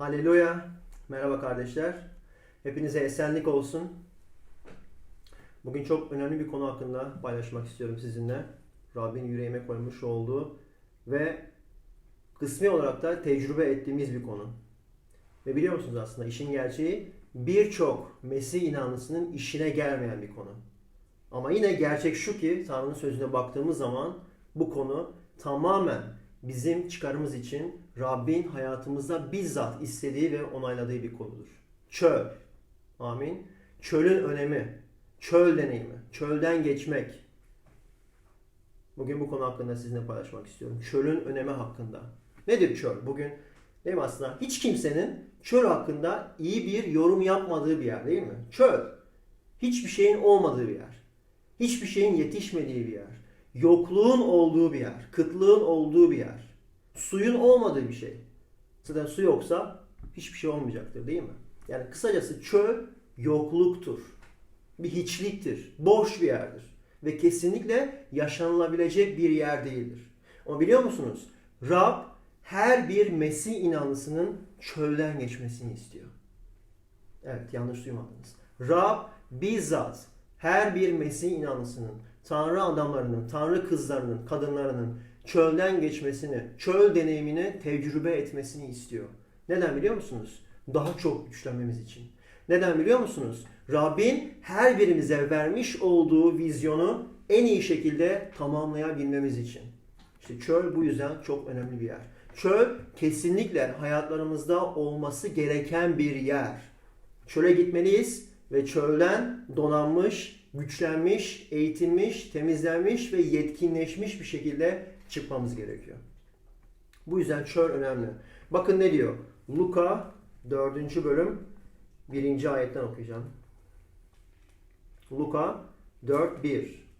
Haleluya. Merhaba kardeşler. Hepinize esenlik olsun. Bugün çok önemli bir konu hakkında paylaşmak istiyorum sizinle. Rabbin yüreğime koymuş olduğu ve kısmi olarak da tecrübe ettiğimiz bir konu. Ve biliyor musunuz aslında işin gerçeği birçok Mesih inanlısının işine gelmeyen bir konu. Ama yine gerçek şu ki Tanrı'nın sözüne baktığımız zaman bu konu tamamen bizim çıkarımız için Rabbin hayatımızda bizzat istediği ve onayladığı bir konudur. Çöl. Amin. Çölün önemi, çöl deneyimi, çölden geçmek. Bugün bu konu hakkında sizinle paylaşmak istiyorum. Çölün önemi hakkında. Nedir çöl? Bugün değil mi aslında? Hiç kimsenin çöl hakkında iyi bir yorum yapmadığı bir yer değil mi? Çöl. Hiçbir şeyin olmadığı bir yer. Hiçbir şeyin yetişmediği bir yer. Yokluğun olduğu bir yer. Kıtlığın olduğu bir yer. Suyun olmadığı bir şey. Zaten su yoksa hiçbir şey olmayacaktır değil mi? Yani kısacası çöl yokluktur. Bir hiçliktir. Boş bir yerdir. Ve kesinlikle yaşanılabilecek bir yer değildir. Ama biliyor musunuz? Rab her bir Mesih inanlısının çölden geçmesini istiyor. Evet yanlış duymadınız. Rab bizzat her bir Mesih inanlısının, Tanrı adamlarının, Tanrı kızlarının, kadınlarının çölden geçmesini, çöl deneyimini tecrübe etmesini istiyor. Neden biliyor musunuz? Daha çok güçlenmemiz için. Neden biliyor musunuz? Rabbin her birimize vermiş olduğu vizyonu en iyi şekilde tamamlayabilmemiz için. İşte çöl bu yüzden çok önemli bir yer. Çöl kesinlikle hayatlarımızda olması gereken bir yer. Çöle gitmeliyiz ve çölden donanmış, güçlenmiş, eğitilmiş, temizlenmiş ve yetkinleşmiş bir şekilde çıkmamız gerekiyor. Bu yüzden çöl önemli. Bakın ne diyor? Luka 4. bölüm 1. ayetten okuyacağım. Luka 4 1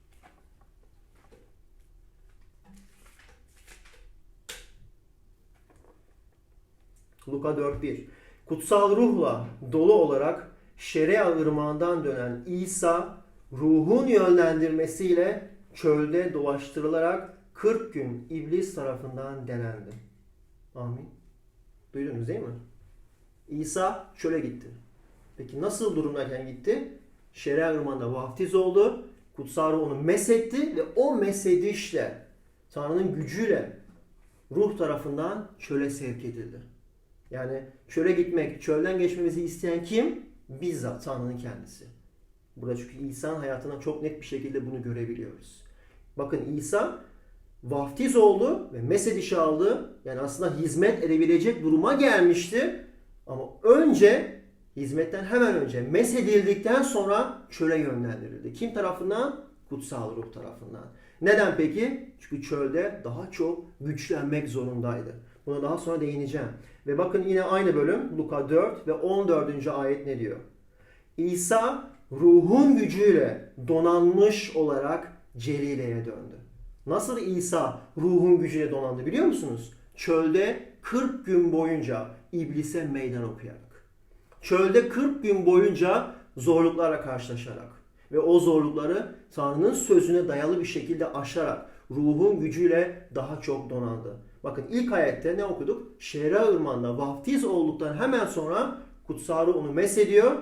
Luka 4.1 Kutsal ruhla dolu olarak Şeria ırmağından dönen İsa ruhun yönlendirmesiyle çölde dolaştırılarak 40 gün iblis tarafından denendi. Amin. Duydunuz değil mi? İsa çöle gitti. Peki nasıl durumdayken gitti? Şeria ırmağında vaftiz oldu. Kutsal onu mesetti ve o mesedişle Tanrı'nın gücüyle ruh tarafından çöle sevk edildi. Yani çöle gitmek, çölden geçmemizi isteyen kim? Bizzat Tanrı'nın kendisi. Burada çünkü İsa'nın hayatından çok net bir şekilde bunu görebiliyoruz. Bakın İsa vaftiz oldu ve mesedişi aldı. Yani aslında hizmet edebilecek duruma gelmişti. Ama önce hizmetten hemen önce mesedildikten sonra çöle yönlendirildi. Kim tarafından? Kutsal ruh tarafından. Neden peki? Çünkü çölde daha çok güçlenmek zorundaydı. Buna daha sonra değineceğim. Ve bakın yine aynı bölüm Luka 4 ve 14. ayet ne diyor? İsa ruhun gücüyle donanmış olarak Celile'ye döndü. Nasıl İsa ruhun gücüyle donandı biliyor musunuz? Çölde 40 gün boyunca iblise meydan okuyarak. Çölde 40 gün boyunca zorluklarla karşılaşarak ve o zorlukları Tanrı'nın sözüne dayalı bir şekilde aşarak ruhun gücüyle daha çok donandı. Bakın ilk ayette ne okuduk? Şera ırmağında vaftiz olduktan hemen sonra kutsal ruh onu mesediyor.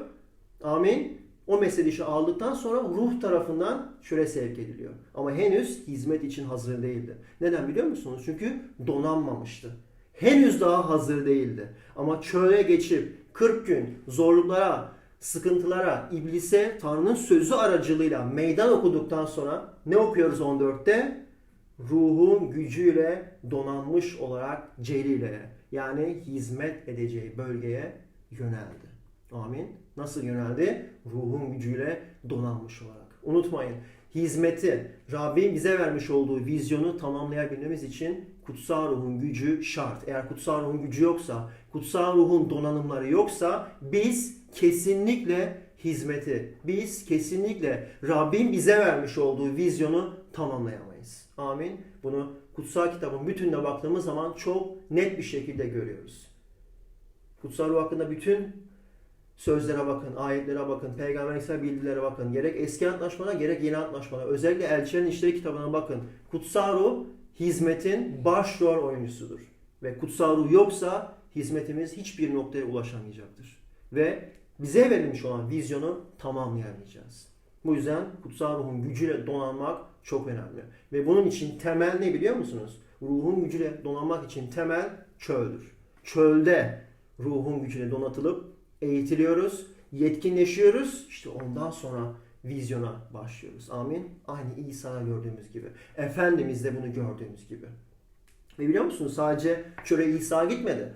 Amin. O mesedişi aldıktan sonra ruh tarafından şöyle sevk ediliyor. Ama henüz hizmet için hazır değildi. Neden biliyor musunuz? Çünkü donanmamıştı. Henüz daha hazır değildi. Ama çöle geçip 40 gün zorluklara, sıkıntılara, iblise Tanrı'nın sözü aracılığıyla meydan okuduktan sonra ne okuyoruz 14'te? ruhun gücüyle donanmış olarak Celile'ye yani hizmet edeceği bölgeye yöneldi. Amin. Nasıl yöneldi? Ruhun gücüyle donanmış olarak. Unutmayın hizmeti Rabbin bize vermiş olduğu vizyonu tamamlayabilmemiz için kutsal ruhun gücü şart. Eğer kutsal ruhun gücü yoksa, kutsal ruhun donanımları yoksa biz kesinlikle hizmeti, biz kesinlikle Rabbin bize vermiş olduğu vizyonu tamamlayamayız. Amin. Bunu kutsal kitabın bütününe baktığımız zaman çok net bir şekilde görüyoruz. Kutsal ruh hakkında bütün sözlere bakın, ayetlere bakın, peygambersel bilgilere bakın. Gerek eski antlaşmada gerek yeni antlaşmada. Özellikle Elçilerin İşleri kitabına bakın. Kutsal ruh hizmetin başrol oyuncusudur. Ve kutsal ruh yoksa hizmetimiz hiçbir noktaya ulaşamayacaktır. Ve bize verilmiş olan vizyonu tamamlayamayacağız. Bu yüzden kutsal ruhun gücüyle donanmak çok önemli. Ve bunun için temel ne biliyor musunuz? Ruhun gücüyle donanmak için temel çöldür. Çölde ruhun gücüyle donatılıp eğitiliyoruz, yetkinleşiyoruz. İşte ondan sonra vizyona başlıyoruz. Amin. Aynı İsa'da gördüğümüz gibi. Efendimiz'de bunu gördüğümüz gibi. Ve biliyor musunuz sadece çöle İsa gitmedi.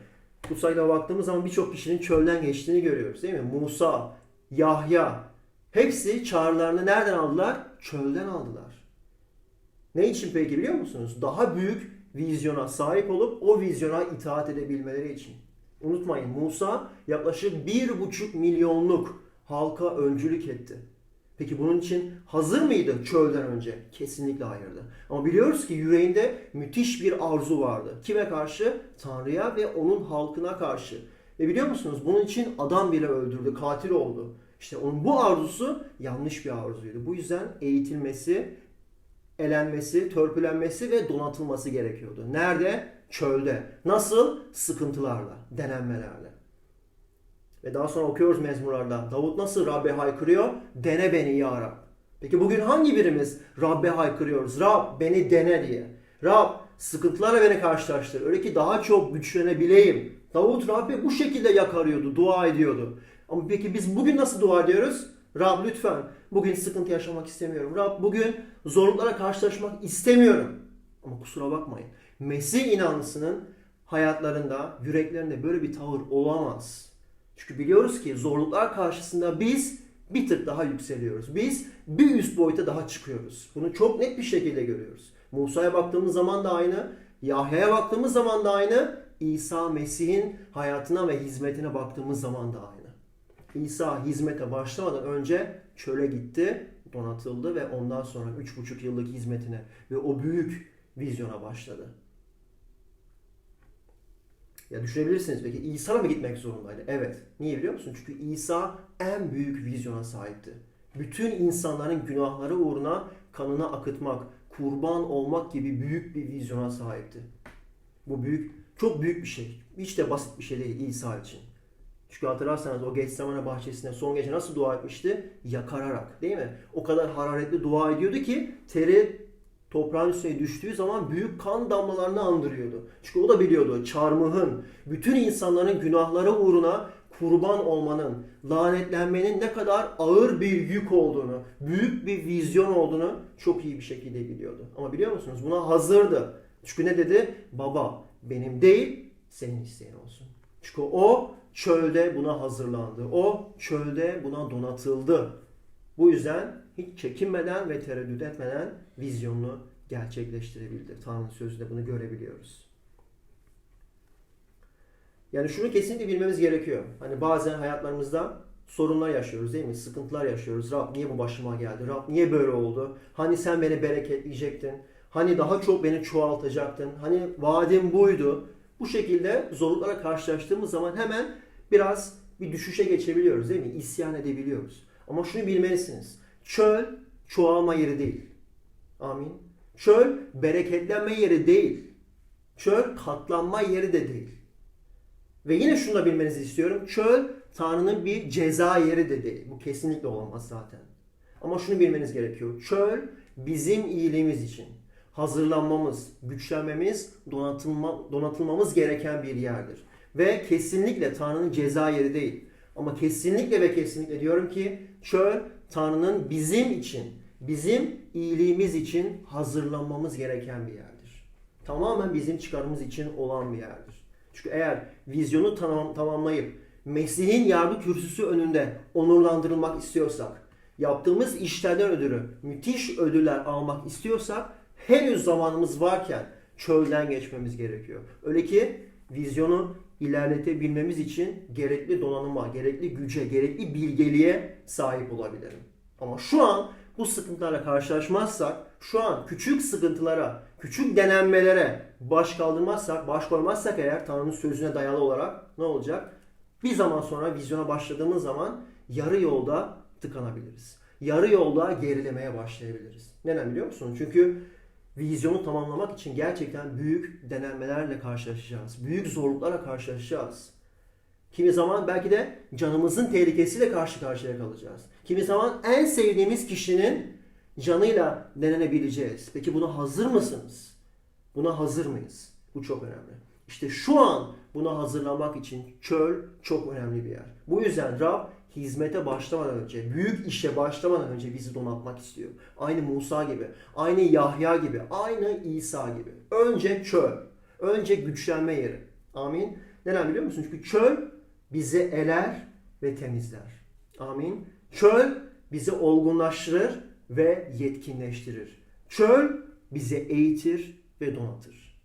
Kutsayla baktığımız zaman birçok kişinin çölden geçtiğini görüyoruz değil mi? Musa, Yahya hepsi çağrılarını nereden aldılar? Çölden aldılar. Ne için peki biliyor musunuz? Daha büyük vizyona sahip olup o vizyona itaat edebilmeleri için. Unutmayın Musa yaklaşık bir buçuk milyonluk halka öncülük etti. Peki bunun için hazır mıydı çölden önce? Kesinlikle hayırdı. Ama biliyoruz ki yüreğinde müthiş bir arzu vardı. Kime karşı? Tanrı'ya ve onun halkına karşı. Ve biliyor musunuz bunun için adam bile öldürdü, katil oldu. İşte onun bu arzusu yanlış bir arzuydu. Bu yüzden eğitilmesi, elenmesi, törpülenmesi ve donatılması gerekiyordu. Nerede? Çölde. Nasıl? Sıkıntılarla, denenmelerle. Ve daha sonra okuyoruz mezmurlarda. Davut nasıl Rabbe haykırıyor? Dene beni ya Rab. Peki bugün hangi birimiz Rabbe haykırıyoruz? Rab beni dene diye. Rab sıkıntılarla beni karşılaştır. Öyle ki daha çok güçlenebileyim. Davut Rabbe bu şekilde yakarıyordu, dua ediyordu. Ama peki biz bugün nasıl dua ediyoruz? Rab lütfen bugün sıkıntı yaşamak istemiyorum. Rab bugün zorluklara karşılaşmak istemiyorum. Ama kusura bakmayın. Mesih inanlısının hayatlarında, yüreklerinde böyle bir tavır olamaz. Çünkü biliyoruz ki zorluklar karşısında biz bir tık daha yükseliyoruz. Biz bir üst boyuta daha çıkıyoruz. Bunu çok net bir şekilde görüyoruz. Musa'ya baktığımız zaman da aynı, Yahya'ya baktığımız zaman da aynı, İsa Mesih'in hayatına ve hizmetine baktığımız zaman da aynı. İsa hizmete başlamadan önce çöle gitti, donatıldı ve ondan sonra 3,5 yıllık hizmetine ve o büyük vizyona başladı. Ya düşünebilirsiniz peki İsa'ya mı gitmek zorundaydı? Evet. Niye biliyor musun? Çünkü İsa en büyük vizyona sahipti. Bütün insanların günahları uğruna kanını akıtmak, kurban olmak gibi büyük bir vizyona sahipti. Bu büyük, çok büyük bir şey. Hiç de basit bir şey değil İsa için. Çünkü hatırlarsanız o Getsemane bahçesinde son gece nasıl dua etmişti? Yakararak değil mi? O kadar hararetli dua ediyordu ki teri toprağın üstüne düştüğü zaman büyük kan damlalarını andırıyordu. Çünkü o da biliyordu çarmıhın, bütün insanların günahları uğruna kurban olmanın, lanetlenmenin ne kadar ağır bir yük olduğunu, büyük bir vizyon olduğunu çok iyi bir şekilde biliyordu. Ama biliyor musunuz buna hazırdı. Çünkü ne dedi? Baba benim değil senin isteğin olsun. Çünkü o çölde buna hazırlandı. O çölde buna donatıldı. Bu yüzden hiç çekinmeden ve tereddüt etmeden vizyonunu gerçekleştirebildi. Tanrı'nın sözünde bunu görebiliyoruz. Yani şunu kesinlikle bilmemiz gerekiyor. Hani bazen hayatlarımızda sorunlar yaşıyoruz değil mi? Sıkıntılar yaşıyoruz. Rab niye bu başıma geldi? Rab niye böyle oldu? Hani sen beni bereketleyecektin? Hani daha çok beni çoğaltacaktın? Hani vaadin buydu? Bu şekilde zorluklara karşılaştığımız zaman hemen biraz bir düşüşe geçebiliyoruz değil mi? İsyan edebiliyoruz. Ama şunu bilmelisiniz. Çöl çoğalma yeri değil. Amin. Çöl bereketlenme yeri değil. Çöl katlanma yeri de değil. Ve yine şunu da bilmenizi istiyorum. Çöl Tanrı'nın bir ceza yeri de değil. Bu kesinlikle olamaz zaten. Ama şunu bilmeniz gerekiyor. Çöl bizim iyiliğimiz için hazırlanmamız, güçlenmemiz, donatılma, donatılmamız gereken bir yerdir. Ve kesinlikle Tanrı'nın ceza yeri değil. Ama kesinlikle ve kesinlikle diyorum ki çöl Tanrı'nın bizim için, bizim iyiliğimiz için hazırlanmamız gereken bir yerdir. Tamamen bizim çıkarımız için olan bir yerdir. Çünkü eğer vizyonu tamam, tamamlayıp Mesih'in yargı kürsüsü önünde onurlandırılmak istiyorsak, yaptığımız işlerden ödülü müthiş ödüller almak istiyorsak henüz zamanımız varken çölden geçmemiz gerekiyor. Öyle ki vizyonu ilerletebilmemiz için gerekli donanıma, gerekli güce, gerekli bilgeliğe sahip olabilirim. Ama şu an bu sıkıntılarla karşılaşmazsak, şu an küçük sıkıntılara, küçük denenmelere baş kaldırmazsak, baş koymazsak eğer Tanrı'nın sözüne dayalı olarak ne olacak? Bir zaman sonra vizyona başladığımız zaman yarı yolda tıkanabiliriz. Yarı yolda gerilemeye başlayabiliriz. Neden biliyor musun? Çünkü vizyonu tamamlamak için gerçekten büyük denemelerle karşılaşacağız. Büyük zorluklara karşılaşacağız. Kimi zaman belki de canımızın tehlikesiyle karşı karşıya kalacağız. Kimi zaman en sevdiğimiz kişinin canıyla denenebileceğiz. Peki buna hazır mısınız? Buna hazır mıyız? Bu çok önemli. İşte şu an buna hazırlanmak için çöl çok önemli bir yer. Bu yüzden Rab hizmete başlamadan önce, büyük işe başlamadan önce bizi donatmak istiyor. Aynı Musa gibi, aynı Yahya gibi, aynı İsa gibi. Önce çöl, önce güçlenme yeri. Amin. Neden biliyor musun? Çünkü çöl bizi eler ve temizler. Amin. Çöl bizi olgunlaştırır ve yetkinleştirir. Çöl bizi eğitir ve donatır.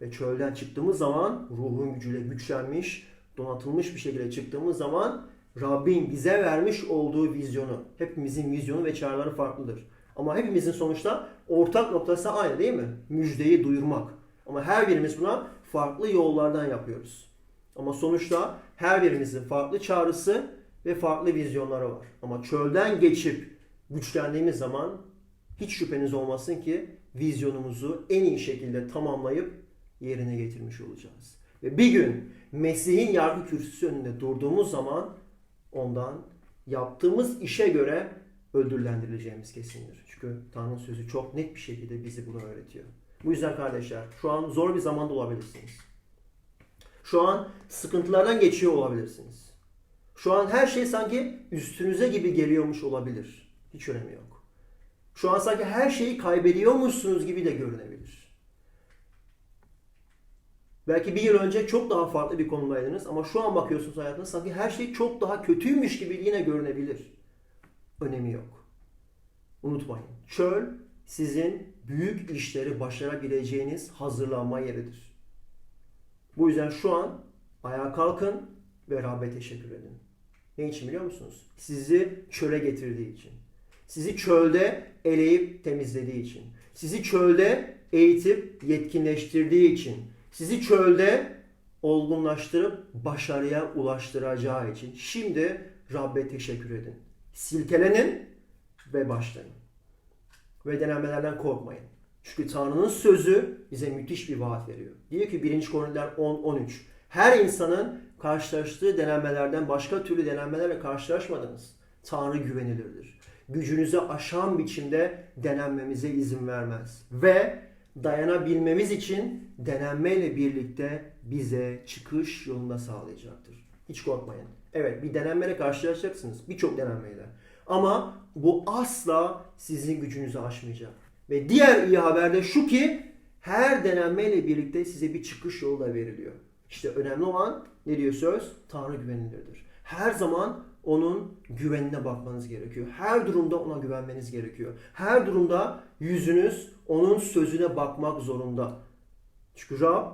Ve çölden çıktığımız zaman ruhun gücüyle güçlenmiş, donatılmış bir şekilde çıktığımız zaman Rabbin bize vermiş olduğu vizyonu, hepimizin vizyonu ve çağrıları farklıdır. Ama hepimizin sonuçta ortak noktası aynı değil mi? Müjdeyi duyurmak. Ama her birimiz buna farklı yollardan yapıyoruz. Ama sonuçta her birimizin farklı çağrısı ve farklı vizyonları var. Ama çölden geçip güçlendiğimiz zaman hiç şüpheniz olmasın ki vizyonumuzu en iyi şekilde tamamlayıp yerine getirmiş olacağız. Ve bir gün Mesih'in yargı kürsüsü önünde durduğumuz zaman ondan yaptığımız işe göre ödüllendirileceğimiz kesindir. Çünkü Tanrı'nın sözü çok net bir şekilde bizi bunu öğretiyor. Bu yüzden kardeşler şu an zor bir zamanda olabilirsiniz. Şu an sıkıntılardan geçiyor olabilirsiniz. Şu an her şey sanki üstünüze gibi geliyormuş olabilir. Hiç önemi yok. Şu an sanki her şeyi kaybediyormuşsunuz gibi de görünebilir. Belki bir yıl önce çok daha farklı bir konumdaydınız ama şu an bakıyorsunuz hayatınız sanki her şey çok daha kötüymüş gibi yine görünebilir. Önemi yok. Unutmayın. Çöl sizin büyük işleri başarabileceğiniz hazırlanma yeridir. Bu yüzden şu an ayağa kalkın ve Rabbe teşekkür edin. Ne için biliyor musunuz? Sizi çöle getirdiği için. Sizi çölde eleyip temizlediği için. Sizi çölde eğitip yetkinleştirdiği için. Sizi çölde olgunlaştırıp başarıya ulaştıracağı için. Şimdi Rabbe teşekkür edin. Silkelenin ve başlayın. Ve denemelerden korkmayın. Çünkü Tanrı'nın sözü bize müthiş bir vaat veriyor. Diyor ki 1. Korintiler 10-13 Her insanın karşılaştığı denemelerden başka türlü denemelerle karşılaşmadınız. Tanrı güvenilirdir. Gücünüzü aşan biçimde denenmemize izin vermez. Ve dayanabilmemiz için denenmeyle birlikte bize çıkış yolunda sağlayacaktır. Hiç korkmayın. Evet bir denenmeyle karşılaşacaksınız. Birçok denenmeyle. Ama bu asla sizin gücünüzü aşmayacak. Ve diğer iyi haber de şu ki her denenmeyle birlikte size bir çıkış yolu da veriliyor. İşte önemli olan ne diyor söz? Tanrı güvenilirdir. Her zaman onun güvenine bakmanız gerekiyor. Her durumda ona güvenmeniz gerekiyor. Her durumda yüzünüz onun sözüne bakmak zorunda. Çünkü Rab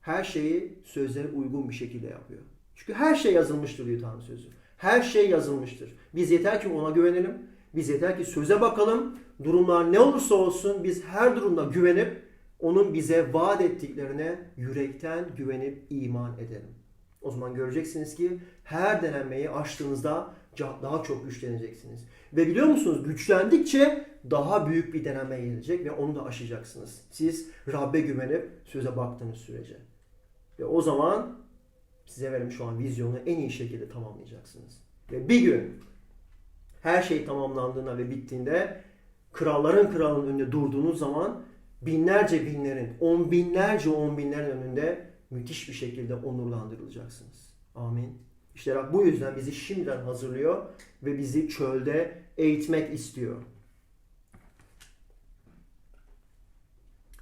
her şeyi sözlere uygun bir şekilde yapıyor. Çünkü her şey yazılmıştır diyor Tanrı sözü. Her şey yazılmıştır. Biz yeter ki ona güvenelim. Biz yeter ki söze bakalım. Durumlar ne olursa olsun biz her durumda güvenip onun bize vaat ettiklerine yürekten güvenip iman edelim. O zaman göreceksiniz ki her denenmeyi aştığınızda daha çok güçleneceksiniz. Ve biliyor musunuz güçlendikçe daha büyük bir deneme gelecek ve onu da aşacaksınız. Siz Rabbe güvenip söze baktığınız sürece. Ve o zaman size vermiş şu an vizyonu en iyi şekilde tamamlayacaksınız. Ve bir gün her şey tamamlandığında ve bittiğinde kralların kralının önünde durduğunuz zaman binlerce binlerin, on binlerce on binlerin önünde müthiş bir şekilde onurlandırılacaksınız. Amin. İşte Rab bu yüzden bizi şimdiden hazırlıyor ve bizi çölde eğitmek istiyor.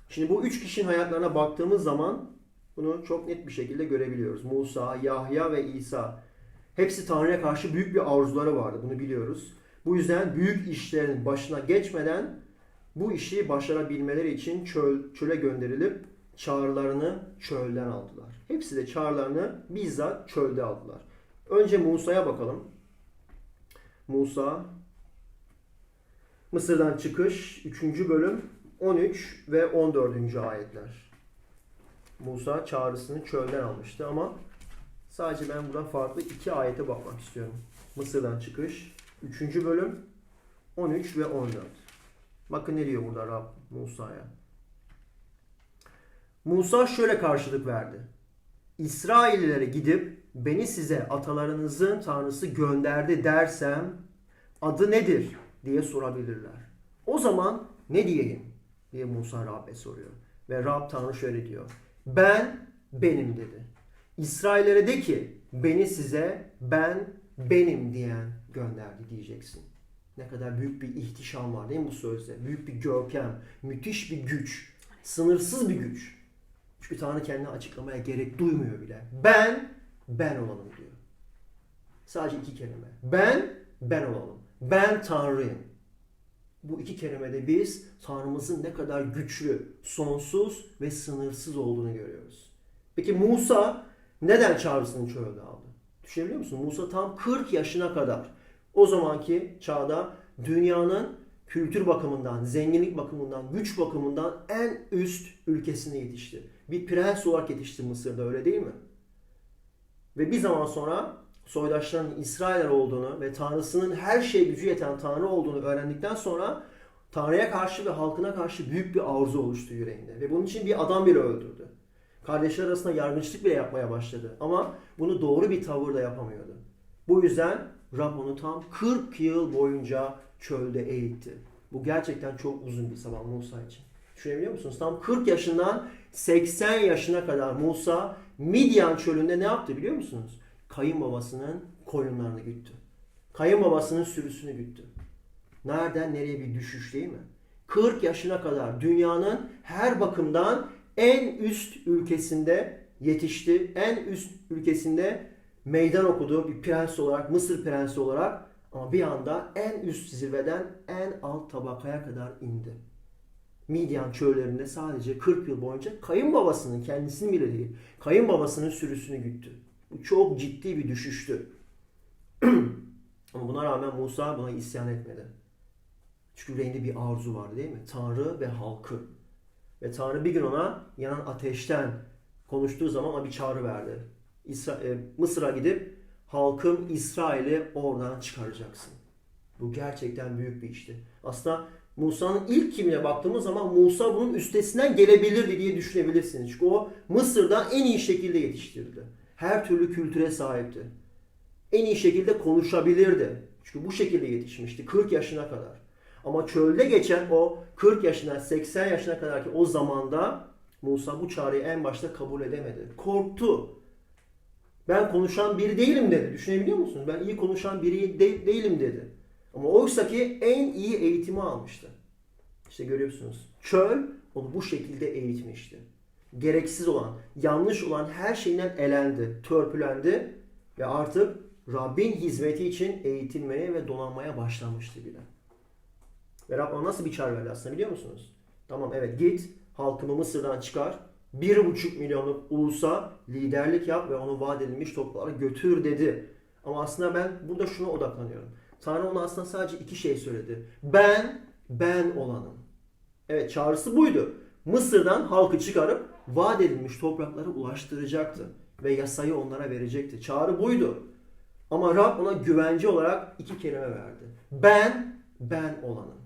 Şimdi bu üç kişinin hayatlarına baktığımız zaman bunu çok net bir şekilde görebiliyoruz. Musa, Yahya ve İsa. Hepsi Tanrı'ya karşı büyük bir arzuları vardı. Bunu biliyoruz. Bu yüzden büyük işlerin başına geçmeden bu işi başarabilmeleri için çöl, çöle gönderilip çağrılarını çölden aldılar. Hepsi de çağrılarını bizzat çölde aldılar. Önce Musa'ya bakalım. Musa Mısır'dan çıkış 3. bölüm 13 ve 14. ayetler. Musa çağrısını çölden almıştı ama sadece ben burada farklı iki ayete bakmak istiyorum. Mısır'dan çıkış 3. bölüm 13 ve 14. Bakın ne diyor burada Rab Musa'ya. Musa şöyle karşılık verdi. İsraillilere gidip beni size atalarınızın tanrısı gönderdi dersem adı nedir diye sorabilirler. O zaman ne diyeyim diye Musa Rab'be soruyor. Ve Rab Tanrı şöyle diyor. Ben benim dedi. İsraillere de ki beni size ben benim diyen gönderdi diyeceksin. Ne kadar büyük bir ihtişam var değil mi bu sözde? Büyük bir görkem, müthiş bir güç, sınırsız bir güç. Çünkü Tanrı kendini açıklamaya gerek duymuyor bile. Ben, ben olalım diyor. Sadece iki kelime. Ben, ben olalım. Ben Tanrıyım. Bu iki kelimede biz Tanrımızın ne kadar güçlü, sonsuz ve sınırsız olduğunu görüyoruz. Peki Musa neden çağrısını çölde aldı? Düşünebiliyor musun? Musa tam 40 yaşına kadar o zamanki çağda dünyanın kültür bakımından, zenginlik bakımından, güç bakımından en üst ülkesine yetişti. Bir prens olarak yetişti Mısır'da öyle değil mi? Ve bir zaman sonra soydaşlarının İsrailler olduğunu ve Tanrısının her şeye gücü yeten Tanrı olduğunu öğrendikten sonra Tanrı'ya karşı ve halkına karşı büyük bir arzu oluştu yüreğinde. Ve bunun için bir adam bile öldürdü. Kardeşler arasında yargıçlık bile yapmaya başladı. Ama bunu doğru bir tavırda yapamıyordu. Bu yüzden Rab onu tam 40 yıl boyunca çölde eğitti. Bu gerçekten çok uzun bir zaman Musa için. Düşünebiliyor musunuz? Tam 40 yaşından 80 yaşına kadar Musa Midyan çölünde ne yaptı biliyor musunuz? Kayınbabasının koyunlarını güttü. Kayınbabasının sürüsünü güttü. Nereden nereye bir düşüş değil mi? 40 yaşına kadar dünyanın her bakımdan en üst ülkesinde yetişti. En üst ülkesinde meydan okudu bir prens olarak, Mısır prensi olarak ama bir anda en üst zirveden en alt tabakaya kadar indi. Midyan çöllerinde sadece 40 yıl boyunca kayınbabasının kendisini bile değil, kayınbabasının sürüsünü güttü. Bu çok ciddi bir düşüştü. Ama buna rağmen Musa buna isyan etmedi. Çünkü yüreğinde bir arzu vardı değil mi? Tanrı ve halkı. Ve Tanrı bir gün ona yanan ateşten konuştuğu zaman ona bir çağrı verdi. İsra e, Mısır'a gidip halkım İsrail'i oradan çıkaracaksın. Bu gerçekten büyük bir işti. Aslında Musa'nın ilk kimine baktığımız zaman Musa bunun üstesinden gelebilirdi diye düşünebilirsiniz. Çünkü o Mısır'da en iyi şekilde yetiştirildi. Her türlü kültüre sahipti. En iyi şekilde konuşabilirdi. Çünkü bu şekilde yetişmişti 40 yaşına kadar. Ama çölde geçen o 40 yaşından 80 yaşına kadarki o zamanda Musa bu çağrıyı en başta kabul edemedi. Korktu. Ben konuşan biri değilim dedi. Düşünebiliyor musunuz? Ben iyi konuşan biri de- değilim dedi. Ama oysa ki en iyi eğitimi almıştı. İşte görüyorsunuz. Çöl onu bu şekilde eğitmişti. Gereksiz olan, yanlış olan her şeyinden elendi, törpülendi ve artık Rabbin hizmeti için eğitilmeye ve donanmaya başlamıştı bile. Ve Rab ona nasıl bir çağrı verdi aslında biliyor musunuz? Tamam evet git halkımı Mısır'dan çıkar. Bir buçuk milyonluk ulusa liderlik yap ve onu vaat edilmiş topraklara götür dedi. Ama aslında ben burada şuna odaklanıyorum. Tanrı ona aslında sadece iki şey söyledi. Ben, ben olanım. Evet çağrısı buydu. Mısır'dan halkı çıkarıp vaat edilmiş topraklara ulaştıracaktı. Ve yasayı onlara verecekti. Çağrı buydu. Ama Rab ona güvence olarak iki kelime verdi. Ben, ben olanım.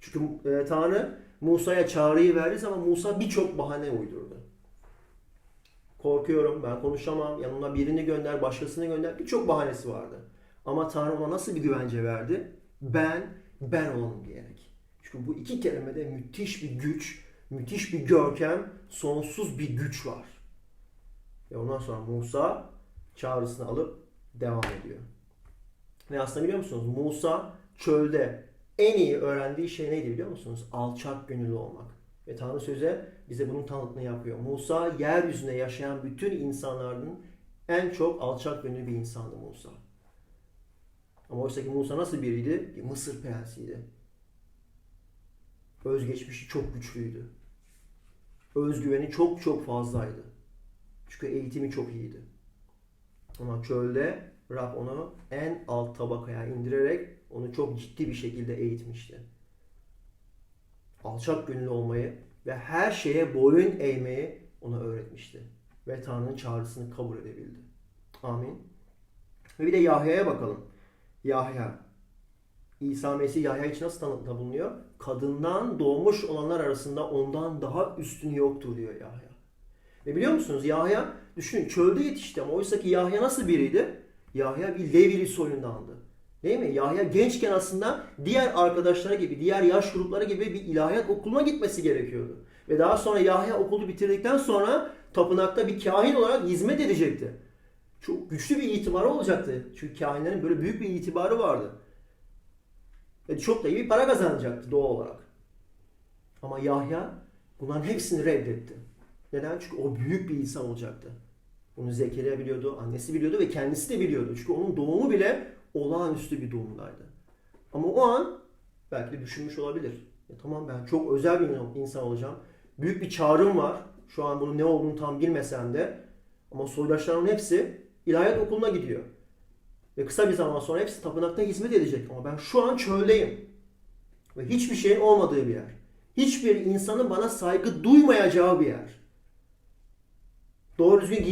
Çünkü e, Tanrı Musa'ya çağrıyı verdi zaman Musa birçok bahane uydurdu. Korkuyorum, ben konuşamam, yanına birini gönder, başkasını gönder. Birçok bahanesi vardı. Ama Tanrı ona nasıl bir güvence verdi? Ben, ben olanım diyerek. Çünkü bu iki kelimede müthiş bir güç, müthiş bir görkem, sonsuz bir güç var. Ve ondan sonra Musa çağrısını alıp devam ediyor. Ve aslında biliyor musunuz? Musa çölde en iyi öğrendiği şey neydi biliyor musunuz? Alçak gönüllü olmak. Ve Tanrı söze bize bunun tanıtını yapıyor. Musa yeryüzünde yaşayan bütün insanların en çok alçak gönüllü bir insandı Musa. Ama oysa ki Musa nasıl biriydi? Bir Mısır prensiydi. Özgeçmişi çok güçlüydü. Özgüveni çok çok fazlaydı. Çünkü eğitimi çok iyiydi. Ama çölde Rab onu en alt tabakaya indirerek onu çok ciddi bir şekilde eğitmişti. Alçak gönüllü olmayı ve her şeye boyun eğmeyi ona öğretmişti. Ve Tanrı'nın çağrısını kabul edebildi. Amin. Ve bir de Yahya'ya bakalım. Yahya. İsa Mesih Yahya için nasıl tanıkta bulunuyor? Kadından doğmuş olanlar arasında ondan daha üstün yoktur diyor Yahya. Ve biliyor musunuz Yahya düşünün çölde yetişti ama oysa ki Yahya nasıl biriydi? Yahya bir Levili soyundandı. Değil mi? Yahya gençken aslında diğer arkadaşları gibi, diğer yaş grupları gibi bir ilahiyat okuluna gitmesi gerekiyordu. Ve daha sonra Yahya okulu bitirdikten sonra tapınakta bir kahin olarak hizmet edecekti. Çok güçlü bir itibarı olacaktı. Çünkü kahinlerin böyle büyük bir itibarı vardı. Ve çok da iyi bir para kazanacaktı doğal olarak. Ama Yahya bunların hepsini reddetti. Neden? Çünkü o büyük bir insan olacaktı. Bunu Zekeriya biliyordu, annesi biliyordu ve kendisi de biliyordu. Çünkü onun doğumu bile olağanüstü bir doğumdaydı. Ama o an belki de düşünmüş olabilir. Ya tamam ben çok özel bir insan olacağım. Büyük bir çağrım var. Şu an bunun ne olduğunu tam bilmesem de. Ama soydaşlarımın hepsi ilahiyat okuluna gidiyor. Ve kısa bir zaman sonra hepsi tapınakta hizmet edecek. Ama ben şu an çöldeyim. Ve hiçbir şeyin olmadığı bir yer. Hiçbir insanın bana saygı duymayacağı bir yer. Doğru düzgün